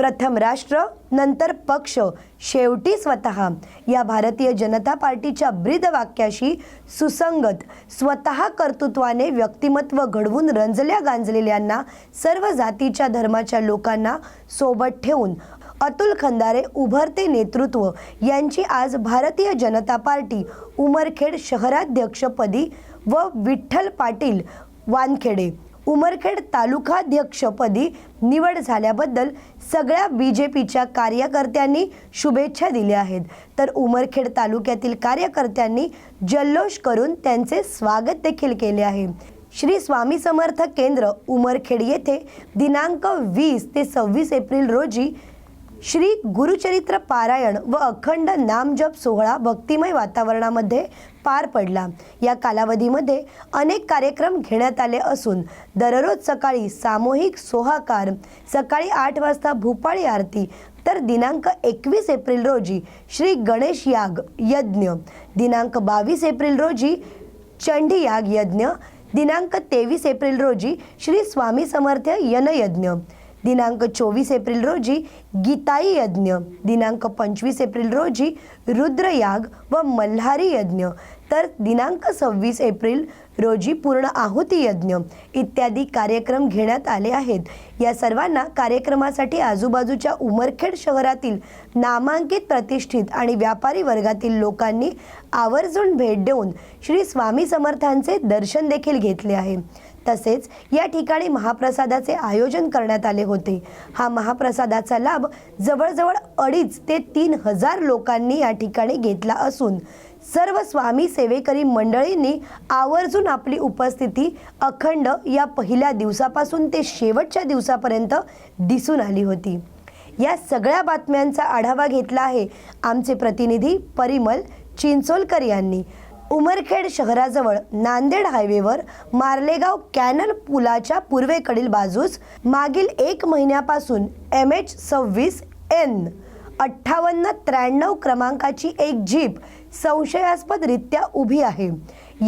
प्रथम राष्ट्र नंतर पक्ष. शेवटी स्वतः. या भारतीय जनता पार्टीच्या ब्रीद वाक्याशी सुसंगत स्वतः कर्तृत्वाने व्यक्तिमत्व घडवून रंजल्या गांजलेल्यांना सर्व जातीच्या धर्माच्या लोकांना सोबत ठेवून अतुल खंदारे उभरते नेतृत्व. यांची आज भारतीय जनता पार्टी उमरखेड शहराध्यक्षपदी व विठ्ठल पाटील वानखेडे. उमरखेड तालुकाध्यक्षपदी निवड झाल्याबद्दल सगळ्या बी जे पीच्या कार्यकर्त्यांनी शुभेच्छा दिल्या आहेत. तर उमरखेड तालुक्यातील कार्यकर्त्यांनी जल्लोष करून त्यांचे स्वागत देखील केले आहे. श्री स्वामी समर्थ केंद्र उमरखेड येथे दिनांक वीस ते सव्वीस एप्रिल रोजी श्री गुरुचरित्र पारायण व अखंड नामजप सोहळा भक्तिमय वातावरणामध्ये पार पडला. या कालावधीमध्ये अनेक कार्यक्रम घेण्यात आले असून दररोज सकाळी सामूहिक सोहाकार सकाळी आठ वाजता भूपाळी आरती तर दिनांक एकवीस एप्रिल रोजी श्री गणेश याग यज्ञ दिनांक बावीस एप्रिल रोजी चंडी याग यज्ञ दिनांक तेवीस एप्रिल रोजी श्री स्वामी समर्थ यनयज्ञ दिनांक चोवीस एप्रिल रोजी गीताई यज्ञ दिनांक पंचवीस एप्रिल रोजी रुद्रयाग व मल्हारी यज्ञ तर दिनांक सव्वीस एप्रिल रोजी पूर्ण आहुती यज्ञ इत्यादी कार्यक्रम घेण्यात आले आहेत. या सर्वांना कार्यक्रमासाठी आजूबाजूच्या उमरखेड शहरातील नामांकित प्रतिष्ठित आणि व्यापारी वर्गातील लोकांनी आवर्जून भेट देऊन श्री स्वामी समर्थांचे दर्शन देखील घेतले आहे. तसेच या ठिकाणी महाप्रसादाचे आयोजन करण्यात आले होते. हा महाप्रसादाचा लाभ जवळजवळ अडीच ते तीन हजार लोकांनी या ठिकाणी घेतला असून सर्व स्वामी सेवेकरी मंडळींनी आवर्जून आपली उपस्थिती अखंड या पहिल्या दिवसापासून ते शेवटच्या दिवसापर्यंत दिसून आली होती. या सगळ्या बातम्यांचा आढावा घेतला आहे आमचे प्रतिनिधी परिमल चिंचोलकर यांनी. उमरखेड शहराजवळ नांदेड हायवेवर मार्लेगाव कॅनल पुलाच्या पूर्वेकडील बाजूस मागील एक महिन्यापासून एम एच सव्वीस एन अठ्ठावन्न त्र्याण्णव क्रमांकाची एक जीप संशयास्पदरित्या उभी आहे.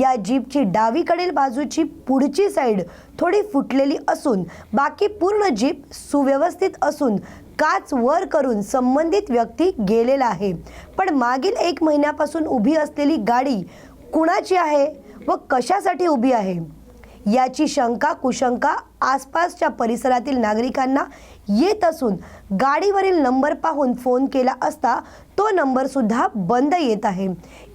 या जीपची डावीकडील बाजूची पुढची साईड थोडी फुटलेली असून बाकी पूर्ण जीप सुव्यवस्थित असून काच वर करून संबंधित व्यक्ती गेलेला आहे. पण मागील एक महिन्यापासून उभी असलेली गाडी कुणाची आहे व कशासाठी उभी आहे? याची शंका कुशंका आसपासच्या परिसरातील नागरिकांना येत असून गाडीवरील नंबर पाहून फोन केला असता तो नंबर सुद्धा बंद येत आहे.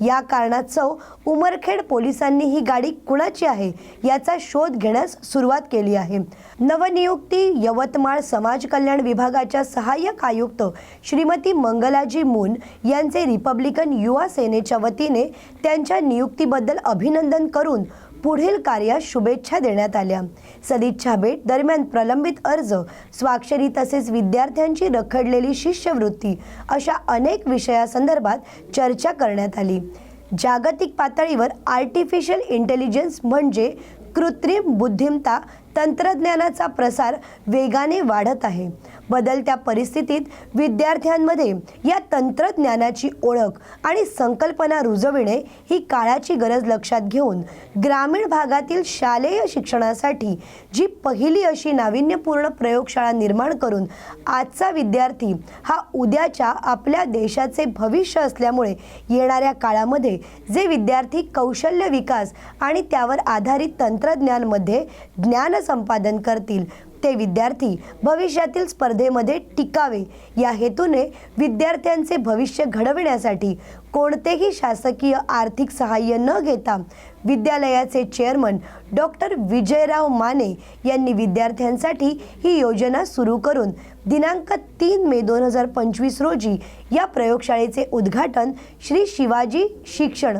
या कारणास्तव उमरखेड पोलिसांनी ही गाडी कुणाची आहे याचा शोध घेण्यास सुरुवात केली आहे. नवनियुक्ती यवतमाळ समाज कल्याण विभागाच्या सहाय्यक आयुक्त श्रीमती मंगलाजी मून यांचे रिपब्लिकन युवा सेनेच्या वतीने त्यांच्या नियुक्तीबद्दल अभिनंदन करून पुढील कार्यास शुभेच्छा देण्यात आल्या. सदिच्छा भेट दरम्यान प्रलंबित अर्ज स्वाक्षरी तसेच विद्यार्थ्यांची रखडलेली शिष्यवृत्ती अशा अनेक विषयासंदर्भात चर्चा करण्यात आली. जागतिक पातळीवर आर्टिफिशियल इंटेलिजन्स म्हणजे कृत्रिम बुद्धिमत्ता तंत्रज्ञानाचा प्रसार वेगाने वाढत आहे. बदलत्या परिस्थितीत विद्यार्थ्यांमध्ये या तंत्रज्ञानाची ओळख आणि संकल्पना रुजविणे ही काळाची गरज लक्षात घेऊन ग्रामीण भागातील शालेय शिक्षणासाठी जी पहिली अशी नाविन्यपूर्ण प्रयोगशाळा निर्माण करून आजचा विद्यार्थी हा उद्याच्या आपल्या देशाचे भविष्य असल्यामुळे येणाऱ्या काळामध्ये जे विद्यार्थी कौशल्य विकास आणि त्यावर आधारित तंत्र तंत्रज्ञानमध्ये ज्ञान संपादन करतील ते विद्यार्थी भविष्यातील स्पर्धेमध्ये टिकावे. या हेतूने विद्यार्थ्यांचे भविष्य घडविण्यासाठी कोणतेही शासकीय आर्थिक सहाय्य न घेता विद्यालयाचे चेअरमन डॉक्टर विजयराव माने यांनी विद्यार्थ्यांसाठी ही योजना सुरू करून दिनांक तीन मे दोन हजार पंचवीस रोजी या प्रयोगशाळेचे उद्घाटन श्री शिवाजी शिक्षण